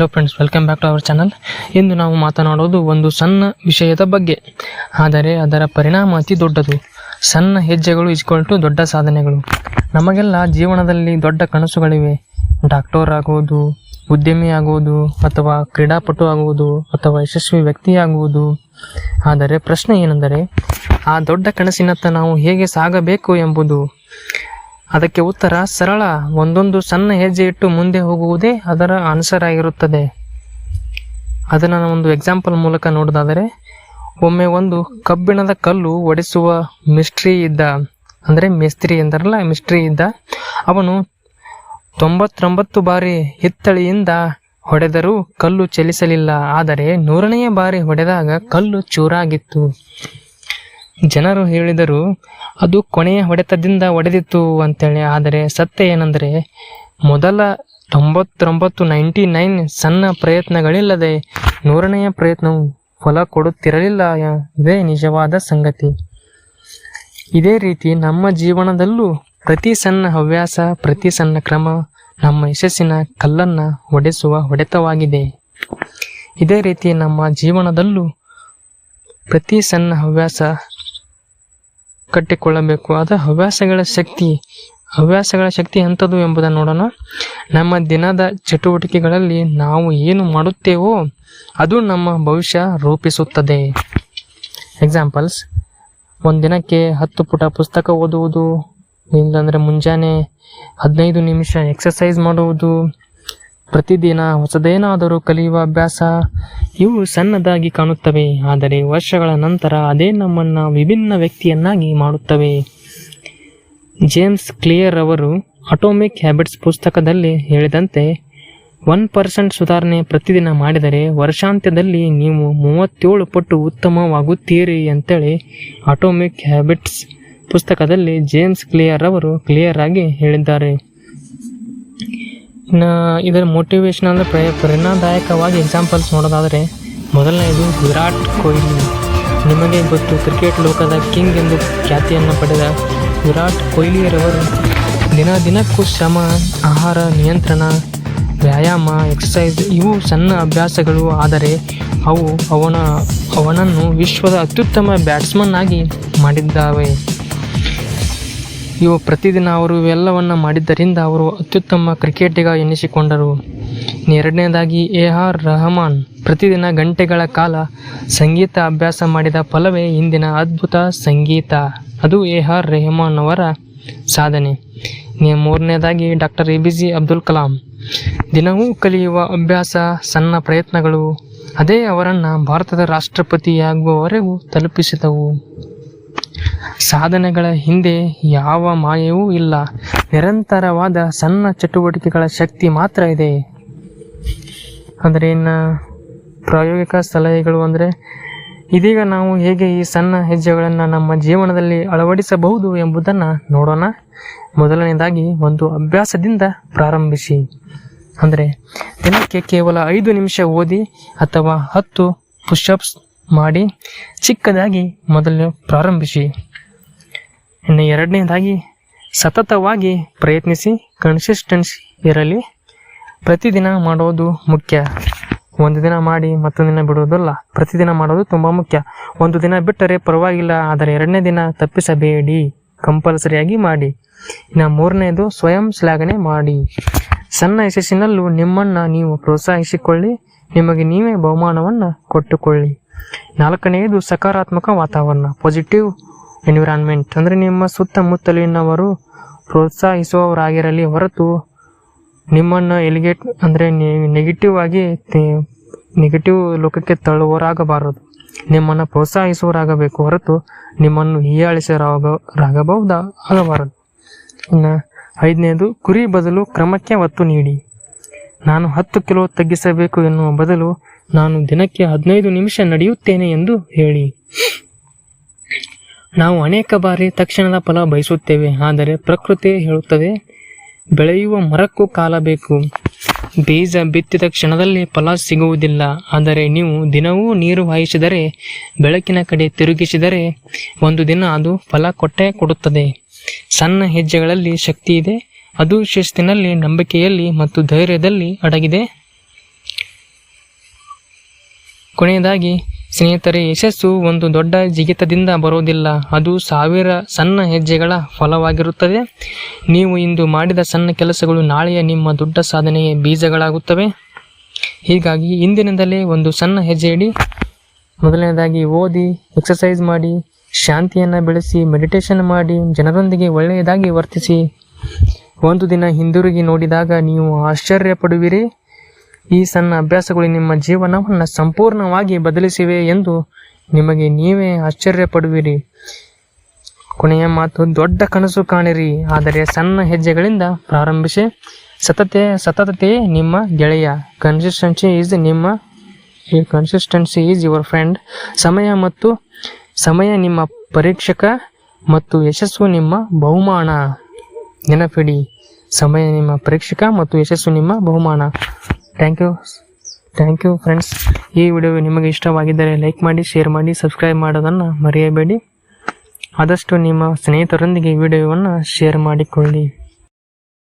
Hello friends welcome back to our channel ಇಂದು ನಾವು ಮಾತನಾಡೋದು ಒಂದು ಸಣ್ಣ ವಿಷಯದ ಬಗ್ಗೆ. ಆದರೆ ಅದರ ಪರಿಣಾಮ ಅತಿ ದೊಡ್ಡದು. ಸಣ್ಣ ಹೆಜ್ಜೆಗಳು ಟು ದೊಡ್ಡ ಸಾಧನೆಗಳು. ನಮಗೆಲ್ಲ ಜೀವನದಲ್ಲಿ ದೊಡ್ಡ ಕನಸುಗಳಿವೆ. ಡಾಕ್ಟರ್ ಆಗುವುದು, ಉದ್ಯಮಿ ಆಗುವುದು, ಅಥವಾ ಕ್ರೀಡಾಪಟು ಆಗುವುದು, ಅಥವಾ ಯಶಸ್ವಿ ವ್ಯಕ್ತಿ ಆಗುವುದು. ಆದರೆ ಪ್ರಶ್ನೆ ಏನೆಂದರೆ, ಆ ದೊಡ್ಡ ಕನಸಿನತ್ತ ನಾವು ಹೇಗೆ ಸಾಗಬೇಕು ಎಂಬುದು. ಅದಕ್ಕೆ ಉತ್ತರ, ಸರಳ, ಒಂದೊಂದು ಸಣ್ಣ ಹೆಜ್ಜೆ ಇಟ್ಟು ಮುಂದೆ ಹೋಗುವುದೇ ಅದರ ಆನ್ಸರ್ ಆಗಿರುತ್ತದೆ ಅದನ್ನು ಒಂದು ಎಕ್ಸಾಂಪಲ್ ಮೂಲಕ ನೋಡೋದಾದರೆ ಒಮ್ಮೆ ಒಂದು ಕಬ್ಬಿಣದ ಕಲ್ಲು ಒಡೆಸುವ ಮಿಸ್ಟ್ರಿ ಇದ್ದ, ಅಂದರೆ ಮಿಸ್ತ್ರಿ ಎಂದರಲ್ಲ, ಮಿಸ್ಟ್ರಿ ಇದ್ದ, ಅವನು ತೊಂಬತ್ತೊಂಬತ್ತು ಬಾರಿ ಹಿತ್ತಳಿಯಿಂದ ಹೊಡೆದರೂ ಕಲ್ಲು ಚಲಿಸಲಿಲ್ಲ. ಆದರೆ ನೂರನೆಯ ಬಾರಿ ಹೊಡೆದಾಗ ಕಲ್ಲು ಚೂರಾಗಿತ್ತು. ಜನರು ಹೇಳಿದರು, ಅದು ಕೊನೆಯ ಹೊಡೆತದಿಂದ ಒಡೆದಿತ್ತು ಅಂತೇಳಿ. ಆದರೆ ಸತ್ಯ ಏನೆಂದರೆ, ಮೊದಲ ತೊಂಬತ್ತೊಂಬತ್ತು ನೈಂಟಿ ನೈನ್ ಸಣ್ಣ ಪ್ರಯತ್ನಗಳಿಲ್ಲದೆ ನೂರನೆಯ ಪ್ರಯತ್ನವು ಫಲ ಕೊಡುತ್ತಿರಲಿಲ್ಲ ಇದೇ ನಿಜವಾದ ಸಂಗತಿ. ಇದೇ ರೀತಿ ನಮ್ಮ ಜೀವನದಲ್ಲೂ ಪ್ರತಿ ಸಣ್ಣ ಹವ್ಯಾಸ, ಪ್ರತಿ ಸಣ್ಣ ಕ್ರಮ ನಮ್ಮ ಯಶಸ್ಸಿನ ಕಲ್ಲನ್ನು ಒಡೆಸುವ ಹೊಡೆತವಾಗಿದೆ. ಇದೇ ರೀತಿ ನಮ್ಮ ಜೀವನದಲ್ಲೂ ಪ್ರತಿ ಸಣ್ಣ ಹವ್ಯಾಸ ಕಟ್ಟಿಕೊಳ್ಳಬೇಕು. ಅದು ಹವ್ಯಾಸಗಳ ಶಕ್ತಿ ಹವ್ಯಾಸಗಳ ಶಕ್ತಿ ಎಂಥದ್ದು ಎಂಬುದನ್ನು ನೋಡೋಣ. ನಮ್ಮ ದಿನದ ಚಟುವಟಿಕೆಗಳಲ್ಲಿ ನಾವು ಏನು ಮಾಡುತ್ತೇವೋ ಅದು ನಮ್ಮ ಭವಿಷ್ಯ ರೂಪಿಸುತ್ತದೆ. ಎಕ್ಸಾಂಪಲ್ಸ್ ಒಂದು ದಿನಕ್ಕೆ ಹತ್ತು ಪುಟ ಪುಸ್ತಕ ಓದುವುದು, ಇಲ್ಲಾಂದರೆ ಮುಂಜಾನೆ ಹದಿನೈದು ನಿಮಿಷ ಎಕ್ಸಸೈಸ್ ಮಾಡುವುದು ಪ್ರತಿದಿನ ಹೊಸದೇನಾದರೂ ಕಲಿಯುವ ಅಭ್ಯಾಸ ಇವು ಸಣ್ಣದಾಗಿ ಕಾಣುತ್ತವೆ. ಆದರೆ ವರ್ಷಗಳ ನಂತರ ಅದೇ ನಮ್ಮನ್ನು ವಿಭಿನ್ನ ವ್ಯಕ್ತಿಯನ್ನಾಗಿ ಮಾಡುತ್ತವೆ. ಜೇಮ್ಸ್ ಕ್ಲಿಯರ್ ಅವರು ಅಟೋಮಿಕ್ ಹ್ಯಾಬಿಟ್ಸ್ ಪುಸ್ತಕದಲ್ಲಿ ಹೇಳಿದಂತೆ, ಒನ್ ಪರ್ಸೆಂಟ್ ಸುಧಾರಣೆ ಪ್ರತಿದಿನ ಮಾಡಿದರೆ ವರ್ಷಾಂತ್ಯದಲ್ಲಿ ನೀವು ಮೂವತ್ತೇಳು ಪಟ್ಟು ಉತ್ತಮವಾಗುತ್ತೀರಿ ಅಂತೇಳಿ ಅಟೋಮಿಕ್ ಹ್ಯಾಬಿಟ್ಸ್ ಪುಸ್ತಕದಲ್ಲಿ ಜೇಮ್ಸ್ ಕ್ಲಿಯರ್ ಅವರು ಕ್ಲಿಯರ್ ಆಗಿ ಹೇಳಿದ್ದಾರೆ. ಇನ್ನು ಇದರ ಮೋಟಿವೇಶನ್ ಅಂದರೆ ಪ್ರಯ ಪ್ರೇರಣಾದಾಯಕವಾಗಿ ಎಕ್ಸಾಂಪಲ್ಸ್ ನೋಡೋದಾದರೆ ಮೊದಲನೆಯದು ವಿರಾಟ್ ಕೊಹ್ಲಿ. ನಿಮಗೆ ಗೊತ್ತು ಕ್ರಿಕೆಟ್ ಲೋಕದ ಕಿಂಗ್ ಎಂದು ಖ್ಯಾತಿಯನ್ನು ಪಡೆದ ವಿರಾಟ್ ಕೊಹ್ಲಿಯರವರು ದಿನ ದಿನಕ್ಕೂ ಶ್ರಮ, ಆಹಾರ, ನಿಯಂತ್ರಣ, ವ್ಯಾಯಾಮ ಎಕ್ಸಸೈಸ್ ಇವು ಸಣ್ಣ ಅಭ್ಯಾಸಗಳು. ಆದರೆ ಅವು ಅವನ ಅವನನ್ನು ವಿಶ್ವದ ಅತ್ಯುತ್ತಮ ಬ್ಯಾಟ್ಸ್ಮನ್ ಆಗಿ ಮಾಡಿದ್ದಾವೆ. ಇವು ಪ್ರತಿದಿನ ಅವರು ಇವೆಲ್ಲವನ್ನು ಮಾಡಿದ್ದರಿಂದ ಅವರು ಅತ್ಯುತ್ತಮ ಕ್ರಿಕೆಟಿಗ ಎನ್ನಿಸಿಕೊಂಡರು ಎರಡನೇದಾಗಿ ಎ ಆರ್ ರಹಮಾನ್. ಪ್ರತಿದಿನ ಗಂಟೆಗಳ ಕಾಲ ಸಂಗೀತ ಅಭ್ಯಾಸ ಮಾಡಿದ ಫಲವೇ ಇಂದಿನ ಅದ್ಭುತ ಸಂಗೀತ. ಅದು ಎ ಆರ್ ರೆಹಮಾನ್ ಅವರ ಸಾಧನೆ. ಮೂರನೇದಾಗಿ doctor A P J Abdul Kalam. ದಿನವೂ ಕಲಿಯುವ ಅಭ್ಯಾಸ, ಸಣ್ಣ ಪ್ರಯತ್ನಗಳು, ಅದೇ ಅವರನ್ನು ಭಾರತದ ರಾಷ್ಟ್ರಪತಿಯಾಗುವವರೆಗೂ ತಲುಪಿಸಿದವು. ಸಾಧನೆಗಳ ಹಿಂದೆ ಯಾವ ಮಾಯವೂ ಇಲ್ಲ. ನಿರಂತರವಾದ ಸಣ್ಣ ಚಟುವಟಿಕೆಗಳ ಶಕ್ತಿ ಮಾತ್ರ ಇದೆ. ಅಂದರೆ ಇನ್ನು ಪ್ರಾಯೋಗಿಕ ಸಲಹೆಗಳು ಅಂದರೆ, ಇದೀಗ ನಾವು ಹೇಗೆ ಈ ಸಣ್ಣ ಹೆಜ್ಜೆಗಳನ್ನು ನಮ್ಮ ಜೀವನದಲ್ಲಿ ಅಳವಡಿಸಬಹುದು ಎಂಬುದನ್ನು ನೋಡೋಣ. ಮೊದಲನೇದಾಗಿ ಒಂದು ಅಭ್ಯಾಸದಿಂದ ಪ್ರಾರಂಭಿಸಿ. ಅಂದರೆ ದಿನಕ್ಕೆ ಕೇವಲ ಐದು ನಿಮಿಷ ಓದಿ ಅಥವಾ ಹತ್ತು ಪುಷಪ್ಸ್ ಮಾಡಿ ಚಿಕ್ಕದಾಗಿ ಮೊದಲು ಪ್ರಾರಂಭಿಸಿ. ಇನ್ನು ಎರಡನೇದಾಗಿ ಸತತವಾಗಿ ಪ್ರಯತ್ನಿಸಿ ಕನ್ಸಿಸ್ಟೆನ್ಸಿ ಇರಲಿ. ಪ್ರತಿದಿನ ಮಾಡೋದು ಮುಖ್ಯ. ಒಂದು ದಿನ ಮಾಡಿ ಮತ್ತೊಂದು ದಿನ ಬಿಡೋದಲ್ಲ, ಪ್ರತಿದಿನ ಮಾಡೋದು ತುಂಬ ಮುಖ್ಯ. ಒಂದು ದಿನ ಬಿಟ್ಟರೆ ಪರವಾಗಿಲ್ಲ, ಆದರೆ ಎರಡನೇ ದಿನ ತಪ್ಪಿಸಬೇಡಿ. ಕಂಪಲ್ಸರಿಯಾಗಿ ಮಾಡಿ. ಇನ್ನು ಮೂರನೇದು, ಸ್ವಯಂ ಶ್ಲಾಘನೆ ಮಾಡಿ. ಸಣ್ಣ ಯಶಸ್ಸಿನಲ್ಲೂ ನಿಮ್ಮನ್ನು ನೀವು ಪ್ರೋತ್ಸಾಹಿಸಿಕೊಳ್ಳಿ. ನಿಮಗೆ ನೀವೇ ಬಹುಮಾನವನ್ನು ಕೊಟ್ಟುಕೊಳ್ಳಿ. ನಾಲ್ಕನೆಯದು ಸಕಾರಾತ್ಮಕ ವಾತಾವರಣ. Positive environment. ಅಂದರೆ ನಿಮ್ಮ ಸುತ್ತಮುತ್ತಲಿನವರು ಪ್ರೋತ್ಸಾಹಿಸುವವರಾಗಿರಲಿ ಹೊರತು ನಿಮ್ಮನ್ನು ಎಲಿಗೇಟ್ ಅಂದರೆ ನೆಗೆಟಿವ್ ಆಗಿ ನೆಗೆಟಿವ್ ಲೋಕಕ್ಕೆ ತಳ್ಳುವರಾಗಬಾರದು ನಿಮ್ಮನ್ನು ಪ್ರೋತ್ಸಾಹಿಸುವರಾಗಬೇಕು ಹೊರತು ನಿಮ್ಮನ್ನು ಹೀಯಾಳಿಸರಾಗಬಹುದ ಆಗಬಾರದು. ಇನ್ನು ಐದನೇದು ಗುರಿ ಬದಲು ಕ್ರಮಕ್ಕೆ ಒತ್ತು ನೀಡಿ. ನಾನು ಹತ್ತು ಕಿಲೋ ತಗ್ಗಿಸಬೇಕು ಎನ್ನುವ ಬದಲು ನಾನು ದಿನಕ್ಕೆ ಹದಿನೈದು ನಿಮಿಷ ನಡೆಯುತ್ತೇನೆ ಎಂದು ಹೇಳಿ. ನಾವು ಅನೇಕ ಬಾರಿ ತಕ್ಷಣದ ಫಲ ಬಯಸುತ್ತೇವೆ, ಆದರೆ ಪ್ರಕೃತಿ ಹೇಳುತ್ತದೆ, ಬೆಳೆಯುವ ಮರಕ್ಕೂ ಕಾಲ ಬೇಕು. ಬೀಜ ಬಿತ್ತಿದ ಕ್ಷಣದಲ್ಲಿ ಫಲ ಸಿಗುವುದಿಲ್ಲ, ಆದರೆ ನೀವು ದಿನವೂ ನೀರು ಹಾಯಿಸಿದರೆ, ಬೆಳಕಿನ ಕಡೆ ತಿರುಗಿಸಿದರೆ, ಒಂದು ದಿನ ಅದು ಫಲ ಕೊಟ್ಟೇ ಕೊಡುತ್ತದೆ. ಸಣ್ಣ ಹೆಜ್ಜೆಗಳಲ್ಲಿ ಶಕ್ತಿ ಇದೆ, ಅದು ಶಿಸ್ತಿನಲ್ಲಿ, ನಂಬಿಕೆಯಲ್ಲಿ ಮತ್ತು ಧೈರ್ಯದಲ್ಲಿ ಅಡಗಿದೆ. ಕೊನೆಯದಾಗಿ ಸ್ನೇಹಿತರೆ, ಯಶಸ್ಸು ಒಂದು ದೊಡ್ಡ ಜಿಗಿತದಿಂದ ಬರೋದಿಲ್ಲ ಅದು ಸಾವಿರ ಸಣ್ಣ ಹೆಜ್ಜೆಗಳ ಫಲವಾಗಿರುತ್ತದೆ. ನೀವು ಇಂದು ಮಾಡಿದ ಸಣ್ಣ ಕೆಲಸಗಳು ನಾಳೆಯ ನಿಮ್ಮ ದೊಡ್ಡ ಸಾಧನೆಯ ಬೀಜಗಳಾಗುತ್ತವೆ. ಹೀಗಾಗಿ ಇಂದಿನಿಂದಲೇ ಒಂದು ಸಣ್ಣ ಹೆಜ್ಜೆ ಇಡಿ ಮೊದಲನೇದಾಗಿ ಓದಿ ಎಕ್ಸಸೈಸ್ ಮಾಡಿ, ಶಾಂತಿಯನ್ನು ಬೆಳೆಸಿ ಮೆಡಿಟೇಷನ್ ಮಾಡಿ, ಜನರೊಂದಿಗೆ ಒಳ್ಳೆಯದಾಗಿ ವರ್ತಿಸಿ. ಒಂದು ದಿನ ಹಿಂದಿರುಗಿ ನೋಡಿದಾಗ ನೀವು ಆಶ್ಚರ್ಯ ಪಡುವಿರಿ ಈ ಸಣ್ಣ ಅಭ್ಯಾಸಗಳು ನಿಮ್ಮ ಜೀವನವನ್ನು ಸಂಪೂರ್ಣವಾಗಿ ಬದಲಿಸಿವೆ ಎಂದು ನಿಮಗೆ ನೀವೇ ಆಶ್ಚರ್ಯ ಪಡುವಿರಿ ಕೊನೆಯ ಮಾತು, ದೊಡ್ಡ ಕನಸು ಕಾಣಿರಿ. ಆದರೆ ಸಣ್ಣ ಹೆಜ್ಜೆಗಳಿಂದ ಪ್ರಾರಂಭಿಸಿ. ಸತತೆ ಸತತತೆ ನಿಮ್ಮ ಗೆಳೆಯ. ಕನ್ಸಿಸ್ಟೆನ್ಸಿ ಈಸ್ ನಿಮ್ಮ, ಈ ಕನ್ಸಿಸ್ಟೆನ್ಸಿ ಈಸ್ ಯುವರ್ ಫ್ರೆಂಡ್ ಸಮಯ ಮತ್ತು, ಸಮಯ ನಿಮ್ಮ ಪರೀಕ್ಷಕ ಮತ್ತು ಯಶಸ್ಸು ನಿಮ್ಮ ಬಹುಮಾನ. ನೆನಪಿಡಿ, ಸಮಯ ನಿಮ್ಮ ಪರೀಕ್ಷಕ ಮತ್ತು ಯಶಸ್ಸು ನಿಮ್ಮ ಬಹುಮಾನ. Thank you thank you friends ಈ ವಿಡಿಯೋ ನಿಮಗೆ ಇಷ್ಟವಾಗಿದ್ದರೆ ಲೈಕ್ ಮಾಡಿ ಶೇರ್ ಮಾಡಿ ಸಬ್ಸ್ಕ್ರೈಬ್ ಮಾಡೋದನ್ನು ಮರೆಯಬೇಡಿ. ಆದಷ್ಟು ನಿಮ್ಮ ಸ್ನೇಹಿತರೊಂದಿಗೆ ವಿಡಿಯೋವನ್ನು ಶೇರ್ ಮಾಡಿಕೊಳ್ಳಿ.